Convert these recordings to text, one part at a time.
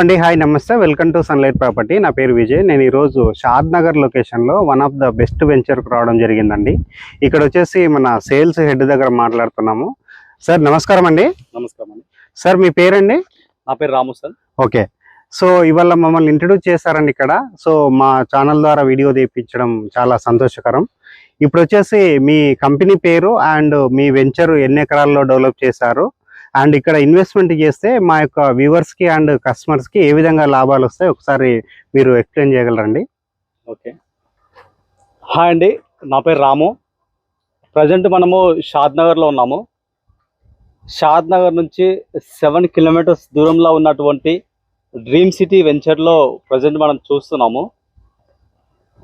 అండి హాయ్ నమస్తే. Welcome to sunlight property. నా పేరు విజయ్. నేను ఈరోజు షాద్ నగర్ లొకేషన్లో వన్ ఆఫ్ ద బెస్ట్ వెంచర్కి రావడం జరిగిందండి. ఇక్కడ వచ్చేసి మన సేల్స్ హెడ్ దగ్గర మాట్లాడుతున్నాము. సార్ నమస్కారం అండి. నమస్కారం అండి. సార్ మీ పేరండి? నా పేరు రాము సార్. ఓకే. సో ఇవాళ మమ్మల్ని ఇంట్రడ్యూస్ చేశారండి ఇక్కడ. సో మా ఛానల్ ద్వారా వీడియో తీపించడం చాలా సంతోషకరం. ఇప్పుడు వచ్చేసి మీ కంపెనీ పేరు అండ్ మీ వెంచర్ ఎన్ని ఎకరాల్లో డెవలప్ చేశారు? అండ్ ఇక్కడ ఇన్వెస్ట్మెంట్ చేస్తే మా యొక్క వ్యూవర్స్కి అండ్ కస్టమర్స్కి ఏ విధంగా లాభాలు వస్తాయి ఒకసారి మీరు ఎక్స్ప్లెయిన్ చేయగలరండి. ఓకే. హాయ్ అండి నా పేరు రాము. ప్రజెంట్ మనము షాద్ నగర్లో ఉన్నాము. షాద్ నగర్ నుంచి సెవెన్ కిలోమీటర్స్ దూరంలో ఉన్నటువంటి డ్రీమ్ సిటీ వెంచర్లో ప్రజెంట్ మనం చూస్తున్నాము.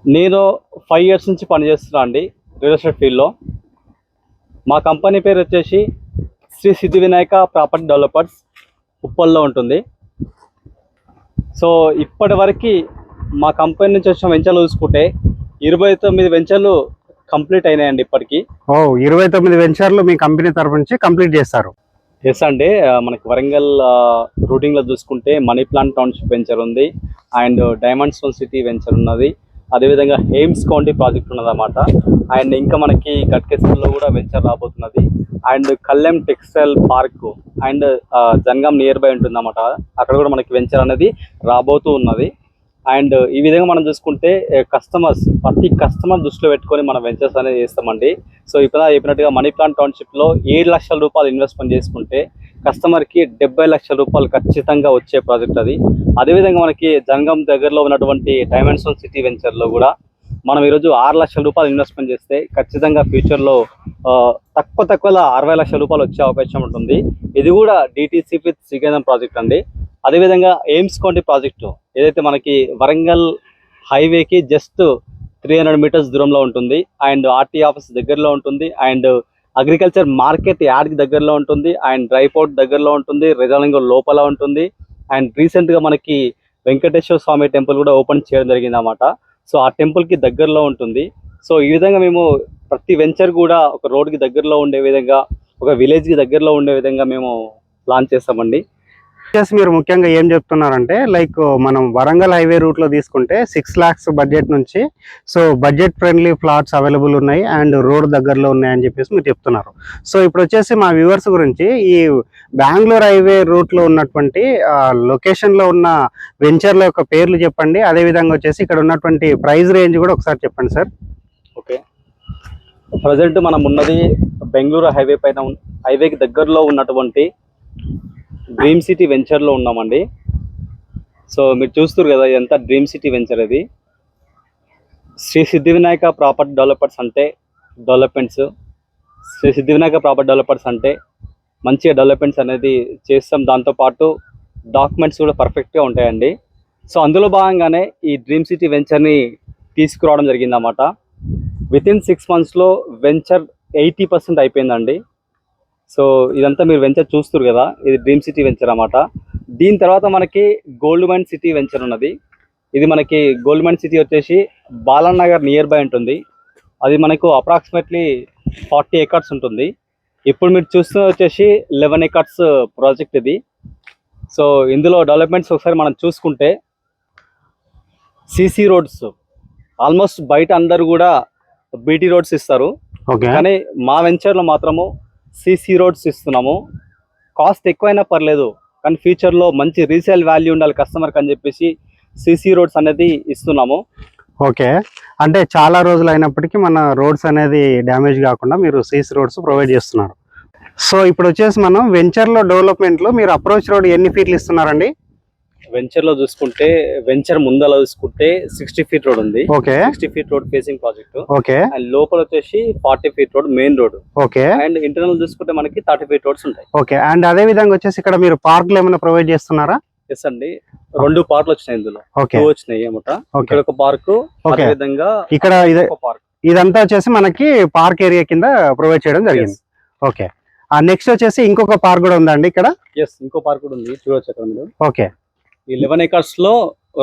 నేను ఫైవ్ ఇయర్స్ నుంచి పనిచేస్తున్నా అండి రియల్ ఎస్టేట్ ఫీల్డ్లో. మా కంపెనీ పేరు వచ్చేసి శ్రీ సిద్ధి వినాయక ప్రాపర్టీ డెవలపర్స్ ఉప్పల్లో ఉంటుంది. సో ఇప్పటి వరకు మా కంపెనీ నుంచి వచ్చిన వెంచర్లు చూసుకుంటే ఇరవై తొమ్మిది వెంచర్లు కంప్లీట్ అయినాయండి ఇప్పటికి. ఓ ఇరవై తొమ్మిది వెంచర్లు మీ కంపెనీ తరఫు నుంచి కంప్లీట్ చేస్తారు. ఎస్ అండి మనకి వరంగల్ రూటింగ్లో చూసుకుంటే మనీ ప్లాంట్ టౌన్షిప్ వెంచర్ ఉంది. And diamond stone city venture ఉన్నది. అదేవిధంగా హేమ్స్ కౌంటీ ప్రాజెక్ట్ ఉన్నదన్నమాట. అండ్ ఇంకా మనకి గట్కేశ్వర్లో కూడా venture రాబోతున్నది. And Kallem textile park and Jangaon near by ఉంటుందన్నమాట. అక్కడ కూడా మనకి వెంచర్ అనేది రాబోతూ ఉన్నది. అండ్ ఈ విధంగా మనం చూసుకుంటే కస్టమర్స్ ప్రతి కస్టమర్ దృష్టిలో పెట్టుకొని మనం వెంచర్స్ అనేది చేస్తామండి. సో ఇప్పుడు చెప్పినట్టుగా మనీ ప్లాంట్ టౌన్షిప్లో ఏడు లక్షల రూపాయలు ఇన్వెస్ట్మెంట్ చేసుకుంటే కస్టమర్కి డెబ్బై లక్షల రూపాయలు ఖచ్చితంగా వచ్చే ప్రాజెక్ట్ అది. అదేవిధంగా మనకి జంగం దగ్గరలో ఉన్నటువంటి డైమెన్షన్ సిటీ వెంచర్లో కూడా మనం ఈరోజు ఆరు లక్షల రూపాయలు ఇన్వెస్ట్మెంట్ చేస్తే ఖచ్చితంగా ఫ్యూచర్లో తక్కువ తక్కువలో అరవై లక్షల రూపాయలు వచ్చే అవకాశం ఉంటుంది. ఇది కూడా డిటీసీపీ విత్ శ్రీకేంద్రం ప్రాజెక్ట్ అండి. అదేవిధంగా ఎయిమ్స్ కౌంటీ ప్రాజెక్టు ఏదైతే మనకి వరంగల్ హైవేకి జస్ట్ త్రీ హండ్రెడ్ మీటర్స్ దూరంలో ఉంటుంది అండ్ ఆర్టీ ఆఫీస్ దగ్గరలో ఉంటుంది అండ్ అగ్రికల్చర్ మార్కెట్ యార్డ్కి దగ్గరలో ఉంటుంది అండ్ డ్రై పోర్ట్ దగ్గరలో ఉంటుంది రిజాలింగ్ లోపల ఉంటుంది అండ్ రీసెంట్గా మనకి వెంకటేశ్వర స్వామి టెంపుల్ కూడా ఓపెన్ చేయడం జరిగింది అన్నమాట సో ఆ టెంపుల్కి దగ్గరలో ఉంటుంది. సో ఈ విధంగా మేము ప్రతి వెంచర్ కూడా ఒక రోడ్కి దగ్గరలో ఉండే విధంగా ఒక విలేజ్కి దగ్గరలో ఉండే విధంగా మేము ప్లాన్ చేస్తామండి. వచ్చేసి మీరు ముఖ్యంగా ఏం చెప్తున్నారంటే లైక్ మనం వరంగల్ హైవే రూట్లో తీసుకుంటే సిక్స్ లాక్స్ బడ్జెట్ నుంచి so budget friendly flats available ఉన్నాయి అండ్ రోడ్ దగ్గరలో ఉన్నాయని చెప్పేసి మీరు చెప్తున్నారు. సో ఇప్పుడు వచ్చేసి మా వ్యూవర్స్ గురించి ఈ బెంగళూరు హైవే రూట్లో ఉన్నటువంటి లొకేషన్లో ఉన్న వెంచర్ల యొక్క పేర్లు చెప్పండి. అదే విధంగా వచ్చేసి ఇక్కడ ఉన్నటువంటి ప్రైస్ రేంజ్ కూడా ఒకసారి చెప్పండి సార్ ఓకే ప్రజెంట్ మనం ఉన్నది బెంగళూరు హైవే పైన హైవేకి దగ్గరలో ఉన్నటువంటి డ్రీమ్ సిటీ వెంచర్లో ఉన్నామండి. సో మీరు చూస్తారు కదా ఎంత డ్రీమ్ సిటీ వెంచర్ ఇది. శ్రీ సిద్ధి వినాయక ప్రాపర్టీ డెవలపర్స్ అంటే developments Shri Siddhi Vinayaka property developers అంటే మంచిగా డెవలప్మెంట్స్ అనేది చేస్తాం. దాంతోపాటు డాక్యుమెంట్స్ కూడా పర్ఫెక్ట్గా ఉంటాయండి. సో అందులో భాగంగానే ఈ డ్రీమ్ సిటీ వెంచర్ని తీసుకురావడం జరిగిందన్నమాట. విత్ ఇన్ సిక్స్ మంత్స్లో వెంచర్ ఎయిటీ పర్సెంట్ అయిపోయిందండి. సో ఇదంతా మీరు వెంచర్ చూస్తారు కదా ఇది డ్రీమ్ సిటీ వెంచర్ అన్నమాట. దీని తర్వాత మనకి గోల్డ్ మైన్ సిటీ వెంచర్ ఉన్నది. ఇది మనకి గోల్డ్ మైన్ సిటీ వచ్చేసి బాలన్ నగర్ నియర్ బై ఉంటుంది. అది మనకు అప్రాక్సిమేట్లీ ఫార్టీ ఎకర్స్ ఉంటుంది. ఇప్పుడు మీరు చూస్తున్న వచ్చేసి లెవెన్ ఎకర్స్ ప్రాజెక్ట్ ఇది. సో ఇందులో డెవలప్మెంట్స్ ఒకసారి మనం చూసుకుంటే సిసి రోడ్స్ ఆల్మోస్ట్ బయట అందరు కూడా బీటీ రోడ్స్ ఇస్తారు. కానీ మా వెంచర్లో మాత్రము సిసి రోడ్స్ ఇస్తున్నాము. కాస్ట్ ఎక్కువైనా పర్లేదు కానీ ఫ్యూచర్లో మంచి రీసేల్ వాల్యూ ఉండాలి కస్టమర్కి అని చెప్పేసి సిసి రోడ్స్ అనేది ఇస్తున్నాము. ఓకే. అంటే చాలా రోజులు అయినప్పటికీ మన రోడ్స్ అనేది డ్యామేజ్ కాకుండా మీరు సీసీ రోడ్స్ ప్రొవైడ్ చేస్తున్నారు. సో ఇప్పుడు వచ్చేసి మనం వెంచర్లో డెవలప్మెంట్లో మీరు అప్రోచ్ రోడ్ ఎన్ని ఫీట్లు ఇస్తున్నారండి? వెంచర్లో చూసుకుంటే వెంచర్ ముందర చూసుకుంటే సిక్స్టీ ఫీట్ రోడ్ ఉంది. Okay. Sixty feet road facing project. Okay. And లోపల వచ్చేసి forty feet road main road. Okay. And internal చూసుకుంటే మనకి థర్టీ ఫీట్ రోడ్స్ ఉంటాయి. ఓకే. అండ్ అదే విధంగా వచ్చేసి ఇక్కడ మీరు పార్కులు ఏమైనా ప్రొవైడ్ చేస్తున్నారా? ఎస్ అండి. రెండు పార్ట్లు వచ్చినాయి ఇందులో. ఓకే. టూ వచ్చినాయి ఏమట. ఇక్కడ ఒక పార్క్ ఓకే. అదే విధంగా ఇక్కడ ఇదే పార్క్. ఇదంతా వచ్చేసి మనకి పార్క్ ఏరియా కింద ప్రొవైడ్ చేయడం జరిగింది. ఓకే. నెక్స్ట్ వచ్చేసి ఇంకొక పార్క్ కూడా ఉందండి ఇక్కడ? ఎస్ ఇంకో పార్క్ కూడా ఉంది. చూడొచ్చు అక్కడ మీరు. ఓకే. ఈ లెవెన్ ఎకర్స్లో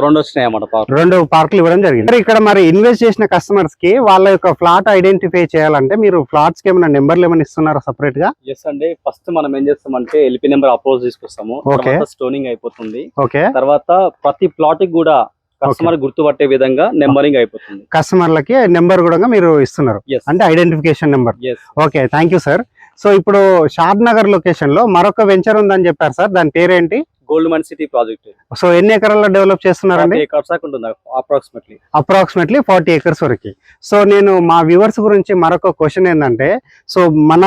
రెండు వచ్చినాయి అన్నమాట పార్క్ రెండు పార్కులు ఇవ్వడం జరిగింది. ఇక్కడ మరి ఇన్వెస్ట్ చేసిన కస్టమర్స్కి వాళ్ళ యొక్క ఫ్లాట్ ఐడెంటిఫై చేయాలంటే మీరు ఫ్లాట్స్కి ఏమైనా నెంబర్లు ఏమైనా ఇస్తున్నారా సపరేట్గా? ఎస్ అండి. ఫస్ట్ మనం ఏం చేస్తామంటే ఎల్పి నెంబర్ అప్రోచ్ తీసుకొస్తాము. తర్వాత స్టోనింగ్ అయిపోతుంది. ఓకే తర్వాత ప్రతి ప్లాట్కి కూడా కస్టమర్ గుర్తుపట్టే విధంగా నెంబరింగ్ అయిపోతుంది. కస్టమర్లకి నెంబర్ కూడా మీరు ఇస్తున్నారు. అంటే identification number okay thank you sir so ఇప్పుడు షాద్ నగర్ లొకేషన్లో మరొక వెంచర్ ఉందని చెప్పారు సార్ దాని పేరేంటి? Gold Mann city project. So ఎన్ని ఎకరాల్లో డెవలప్ చేస్తున్నారండి? ఎకర్స్ దాకా ఉంటుంది అప్రాక్సిమేట్లీ అప్రాక్సిమేట్లీ ఫార్టీ ఎకర్స్ వరకు. సో నేను మా వ్యూవర్స్ గురించి మరొక క్వశ్చన్ ఏంటంటే సో మన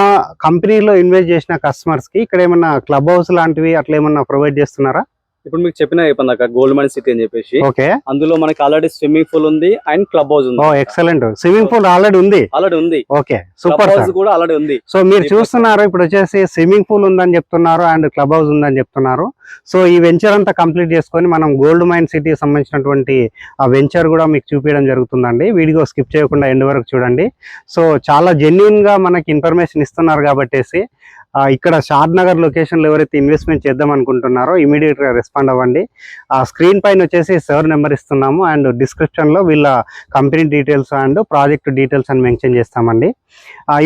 కంపెనీలో ఇన్వెస్ట్ చేసిన కస్టమర్స్కి ఇక్కడ ఏమన్నా క్లబ్ హౌస్ లాంటివి అట్లా ఏమన్నా ప్రొవైడ్ చేస్తున్నారా? ఇప్పుడు మీకు చెప్పిన అయిపోయిందాక గోల్డ్ మన్ సిటీ అని చెప్పేసి. ఓకే. అందులో మనకి ఆల్రెడీ స్విమ్మింగ్ పూల్ ఉంది అండ్ క్లబ్ హౌస్ ఓ ఉంది ఎక్సలెంట్ స్విమ్మింగ్ పూల్ ఆల్రెడీ ఉంది? ఆల్రెడీ ఉంది. ఓకే సూపర్ హౌస్ కూడా ఆల్రెడీ ఉంది. సో మీరు. చూస్తున్నారు ఇప్పుడు వచ్చేసి స్విమ్మింగ్ పూల్ ఉందని చెప్తున్నారు అండ్ క్లబ్ హౌస్ ఉందని చెప్తున్నారు. సో ఈ వెంచర్ అంతా కంప్లీట్ చేసుకొని మనం గోల్డ్ మైన్ సిటీ సంబంధించినటువంటి ఆ వెంచర్ కూడా మీకు చూపించడం జరుగుతుందండి. వీడియో స్కిప్ చేయకుండా ఎండ్ వరకు చూడండి. సో చాలా జెన్యున్గా మనకి ఇన్ఫర్మేషన్ ఇస్తున్నారు కాబట్టేసి ఆ, ఇక్కడ షాద్ నగర్ లొకేషన్లో ఎవరైతే ఇన్వెస్ట్మెంట్ చేద్దాం అనుకుంటున్నారో ఇమీడియట్గా రెస్పాండ్ అవ్వండి. ఆ స్క్రీన్ పైన వచ్చేసి సర్ నెంబర్ ఇస్తున్నాము అండ్ డిస్క్రిప్షన్లో వీళ్ళ company details and project details అని మెన్షన్ చేస్తామండి.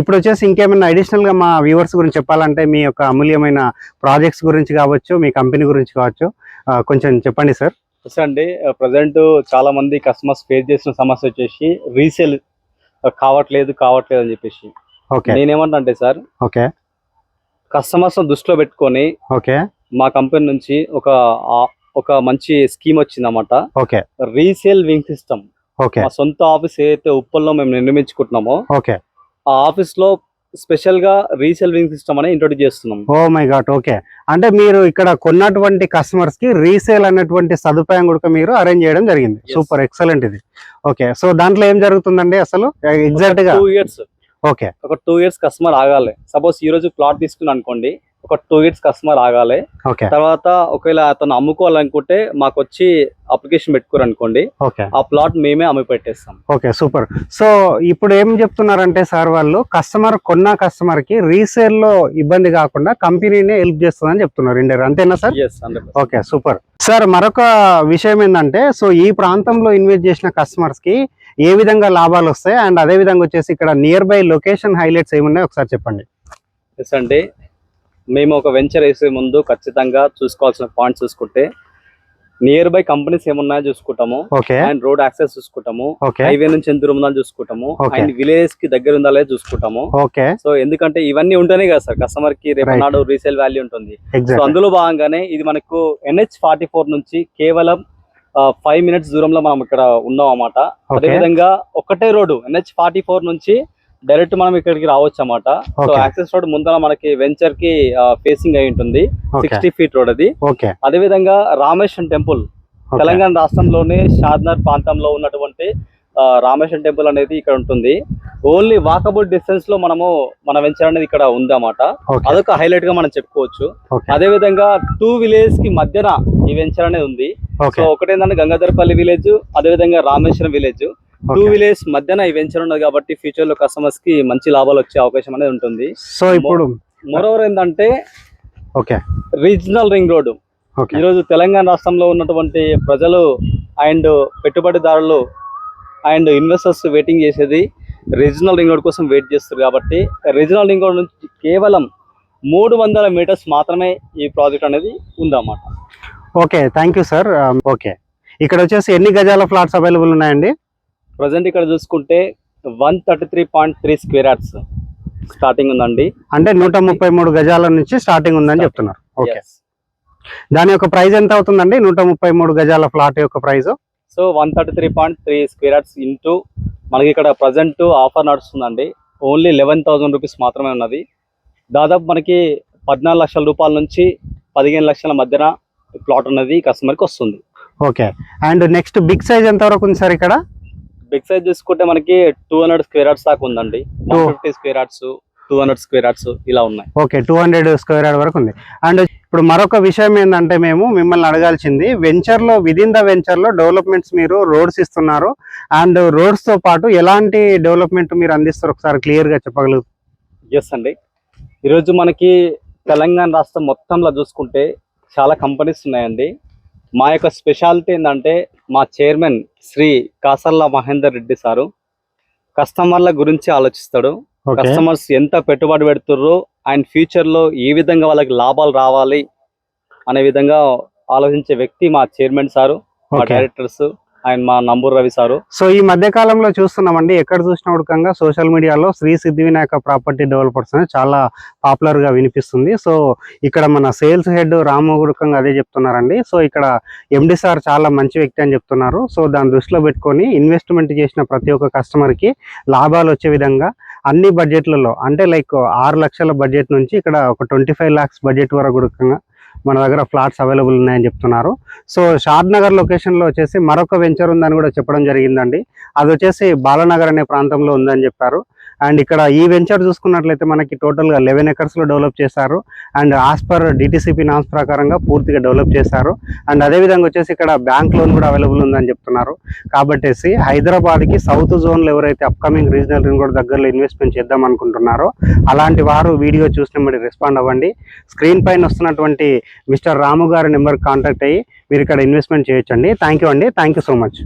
ఇప్పుడు వచ్చేసి ఇంకేమైనా అడిషనల్గా మా వ్యూవర్స్ గురించి చెప్పాలంటే మీ యొక్క అమూల్యమైన ప్రాజెక్ట్స్ గురించి కావచ్చు మీ కంపెనీ గురించి కావచ్చు కొంచెం చెప్పండి సార్ అండి. ప్రజెంట్ చాలా మంది కస్టమర్స్ ఫేస్ చేసిన సమస్య వచ్చేసి రీసేల్ కావట్లేదు కావట్లేదు అని చెప్పేసి. ఓకే నేనేమంటా అంటే సార్ ఓకే కస్టమర్స్ దృష్టిలో పెట్టుకొని ఓకే. మా కంపెనీ నుంచి ఒక ఒక మంచి స్కీమ్ వచ్చిందన్నమాట. Okay. Resale wing system okay. మా సొంత ఆఫీస్ ఏదైతే ఉప్పల్లో మేము నిర్మించుకుంటున్నామో ఓకే. ఆ ఆఫీస్లో స్పెషల్గా రీసేల్ వింగ్ సిస్టమ్ అని ఇంట్రొడ్యూస్ చేస్తున్నాం. Oh my god okay. అంటే మీరు ఇక్కడ కొన్నటువంటి కస్టమర్స్కి రీసేల్ అనేటువంటి సదుపాయం కూడా మీరు అరేంజ్ చేయడం జరిగింది. సూపర్ ఎక్సలెంట్ ఇది. ఓకే సో దాంట్లో ఏం జరుగుతుందండి అసలు? ఎగ్జాక్ట్గా టూ ఇయర్స్ ఓకే. ఒక టూ ఇయర్స్ కస్టమర్ ఆగాలి. సపోజ్ ఈ రోజు ప్లాట్ తీసుకుని అనుకోండి ఒక టూ ఇయర్స్ కస్టమర్ ఆగాలి. తర్వాత ఒకవేళ అతను అమ్ముకోవాలనుకుంటే మాకు వచ్చి అప్లికేషన్ పెట్టుకోరు అనుకోండి ఓకే. ఆ ప్లాట్ మేమే అమ్మి పెట్టేస్తాం. Okay super. సో ఇప్పుడు ఏం చెప్తున్నారంటే సార్ వాళ్ళు కస్టమర్ కొన్న కస్టమర్కి రీసేల్లో ఇబ్బంది కాకుండా కంపెనీనే హెల్ప్ చేస్తుందని చెప్తున్నారు ఇండియర్ అంతేనా సార్? Okay super. సార్ మరొక విషయం ఏంటంటే సో ఈ ప్రాంతంలో ఇన్వెస్ట్ చేసిన కస్టమర్స్కి ఏ విధంగా లాభాలు వస్తాయి? అండ్ అదే విధంగా వచ్చేసి ఇక్కడ నియర్ బై లొకేషన్ హైలైట్స్ ఏమున్నాయి? ఒకసారి చెప్పండి. ఎస్ అండి. మేము ఒక వెంచర్ వేసే ముందు ఖచ్చితంగా చూసుకోవాల్సిన పాయింట్స్ చూసుకుంటే నియర్ బై కంపెనీస్ ఏమున్నాయో చూసుకుంటాము. అండ్ రోడ్ యాక్సెస్ చూసుకుంటాము. హైవే నుంచి ఎంత దూరం చూసుకుంటాము. అండ్ విలేజ్కి దగ్గర ఉందా లేదా చూసుకుంటాము సో ఎందుకంటే ఇవన్నీ ఉంటేనే కదా సార్ కస్టమర్కి రేపు Right. నాడు రీసేల్ వాల్యూ ఉంటుంది. సో అందులో భాగంగానే ఇది మనకు ఎన్హెచ్ ఫార్టీ ఫోర్ నుంచి కేవలం ఫైవ్ మినిట్స్ దూరంలో మనం ఇక్కడ ఉన్నాం అన్నమాట. అదేవిధంగా ఒకటే రోడ్డు ఎన్హెచ్ ఫార్టీ ఫోర్ నుంచి డైరెక్ట్ మనం ఇక్కడికి రావచ్చు అన్నమాట సో యాక్సెస్ రోడ్ ముందర మనకి వెంచర్కి ఫేసింగ్ అయి ఉంటుంది. సిక్స్టీ ఫీట్ రోడ్ అది. ఓకే. అదేవిధంగా రామేశ్వరం టెంపుల్ తెలంగాణ రాష్ట్రంలోనే షాద్నర్ ప్రాంతంలో ఉన్నటువంటి రామేశ్వరం టెంపుల్ అనేది ఇక్కడ ఉంటుంది. ఓన్లీ వాకబుల్ డిస్టెన్స్లో మనము మన వెంచర్ అనేది ఇక్కడ ఉందన్నమాట. అదొక హైలైట్గా మనం చెప్పుకోవచ్చు. అదే విధంగా టూ విలేజ్కి మధ్యన ఈ వెంచర్ అనేది ఉంది. సో ఓకే ఒకటేంటంటే గంగాధరపల్లి విలేజ్ అదే విధంగా రామేశ్వరం విలేజ్ టూ విలేజ్ మధ్యన ఈ వెంచర్ ఉన్నది కాబట్టి ఫ్యూచర్లో కస్టమర్స్కి మంచి లాభాలు వచ్చే అవకాశం అనేది ఉంటుంది. సో ఇప్పుడు మరోవర్ ఏంటంటే okay. Regional ring road okay. ఈరోజు తెలంగాణ రాష్ట్రంలో ఉన్నటువంటి ప్రజలు అండ్ పెట్టుబడిదారులు అండ్ ఇన్వెస్టర్స్ వెయిటింగ్ చేసేది రీజనల్ రింగ్ రోడ్ కోసం వెయిట్ చేస్తారు కాబట్టి రీజనల్ రింగ్ రోడ్ నుంచి కేవలం మూడు వందల మీటర్స్ మాత్రమే ఈ ప్రాజెక్ట్ అనేది ఉందన్నమాట. Okay thank you sir okay. ఇక్కడ వచ్చేసి ఎన్ని గజాల ఫ్లాట్స్ అవైలబుల్ ఉన్నాయండి? ప్రజెంట్ ఇక్కడ చూసుకుంటే one thirty three point three square yards starting ఉందండి. అంటే నూట ముప్పై మూడు గజాల నుంచి స్టార్టింగ్ ఉందని చెప్తున్నారు. ఓకే. దాని యొక్క ప్రైస్ ఎంత అవుతుందండి? నూట ముప్పై మూడు గజాల ఫ్లాట్ యొక్క price. So one thirty three point three square yards into మనకి ఇక్కడ ప్రజెంట్ ఆఫర్ నడుస్తుందండి. ఓన్లీ లెవెన్ థౌసండ్ రూపీస్ మాత్రమే ఉన్నది. దాదాపు మనకి పద్నాలుగు లక్షల రూపాయల నుంచి పదిహేను లక్షల మధ్యన ప్లాట్ ఉన్నది. కస్టమర్కి వస్తుంది. Okay and next big size ఎంత వరకు ఉంది సార్ ఇక్కడ? బిగ్ సైజ్ చూసుకుంటే మనకి టూ హండ్రెడ్ స్క్వేర్ యార్డ్స్ దాకా ఉందండి. One fifty square yards two hundred square yards ఇలా ఉన్నాయి. Okay two hundred square yard వరకు ఉంది. అండ్ ఇప్పుడు మరొక విషయం ఏంటంటే మేము మిమ్మల్ని అడగాల్సింది వెంచర్లో విదిన్ ద వెంచర్లో డెవలప్మెంట్స్ మీరు రోడ్స్ ఇస్తున్నారు. అండ్ రోడ్స్తో పాటు ఎలాంటి డెవలప్మెంట్ మీరు అందిస్తారు? ఒకసారి క్లియర్గా చెప్పగలరు ఎస్ అండి. ఈరోజు మనకి తెలంగాణ రాష్ట్రం మొత్తంలో చూసుకుంటే చాలా కంపెనీస్ ఉన్నాయండి. మా యొక్క స్పెషాలిటీ ఏంటంటే మా చైర్మన్ శ్రీ కాసర్ల మహేందర్ రెడ్డి సారు కస్టమర్ల గురించి ఆలోచిస్తాడు. కస్టమర్స్ ఎంత పెట్టుబడి పెడుతుర్రో అండ్ ఫ్యూచర్లో ఏ విధంగా వాళ్ళకి లాభాలు రావాలి అనే విధంగా ఆలోచించే వ్యక్తి మా చైర్మన్ సారు మా డైరెక్టర్స్. అండ్ మా నంబూరు రవి సారు. సో ఈ మధ్య కాలంలో చూస్తున్నామండి ఎక్కడ చూసినా ఉడకంగా సోషల్ మీడియాలో శ్రీ సిద్ధి వినాయక ప్రాపర్టీ డెవలపర్స్ అనేది చాలా పాపులర్గా వినిపిస్తుంది. సో ఇక్కడ మన సేల్స్ హెడ్ రాము ఉడకంగా అదే చెప్తున్నారండి. సో ఇక్కడ ఎండి సార్ చాలా మంచి వ్యక్తి అని చెప్తున్నారు. సో దాని దృష్టిలో పెట్టుకొని ఇన్వెస్ట్మెంట్ చేసిన ప్రతి ఒక్క కస్టమర్కి లాభాలు వచ్చే విధంగా అన్ని బడ్జెట్లలో అంటే లైక్ ఆరు లక్షల బడ్జెట్ నుంచి ఇక్కడ ఒక ట్వంటీ ఫైవ్ లాక్స్ బడ్జెట్ వరకు ఉడకంగా మన దగ్గర ఫ్లాట్స్ అవైలబుల్ ఉన్నాయని చెప్తున్నారు. సో షాద్ నగర్ లొకేషన్లో వచ్చేసి మరొక వెంచర్ ఉందని కూడా చెప్పడం జరిగిందండి. అది వచ్చేసి బాలనగర్ అనే ప్రాంతంలో ఉందని చెప్పారు. అండ్ ఇక్కడ ఈ వెంచర్ చూసుకున్నట్లయితే మనకి టోటల్గా లెవెన్ ఎకర్స్లో డెవలప్ చేశారు. And as per DTCP norms ప్రకారంగా పూర్తిగా డెవలప్ చేశారు. అండ్ అదే విధంగా వచ్చేసి ఇక్కడ బ్యాంక్ లోన్ కూడా అవైలబుల్ ఉందని చెప్తున్నారు. కాబట్టి హైదరాబాద్కి సౌత్ జోన్లో ఎవరైతే అప్కమింగ్ రీజనల్ రింగ్ కూడా దగ్గరలో ఇన్వెస్ట్మెంట్ చేద్దాం అనుకుంటున్నారో అలాంటి వారు వీడియో చూసిన మరి రెస్పాండ్ అవ్వండి. స్క్రీన్ పైన వస్తున్నటువంటి మిస్టర్ రాము గారి నెంబర్ కాంటాక్ట్ అయ్యి మీరు ఇక్కడ ఇన్వెస్ట్మెంట్ చేయొచ్చండి. థ్యాంక్ యూ అండి. Thank you so much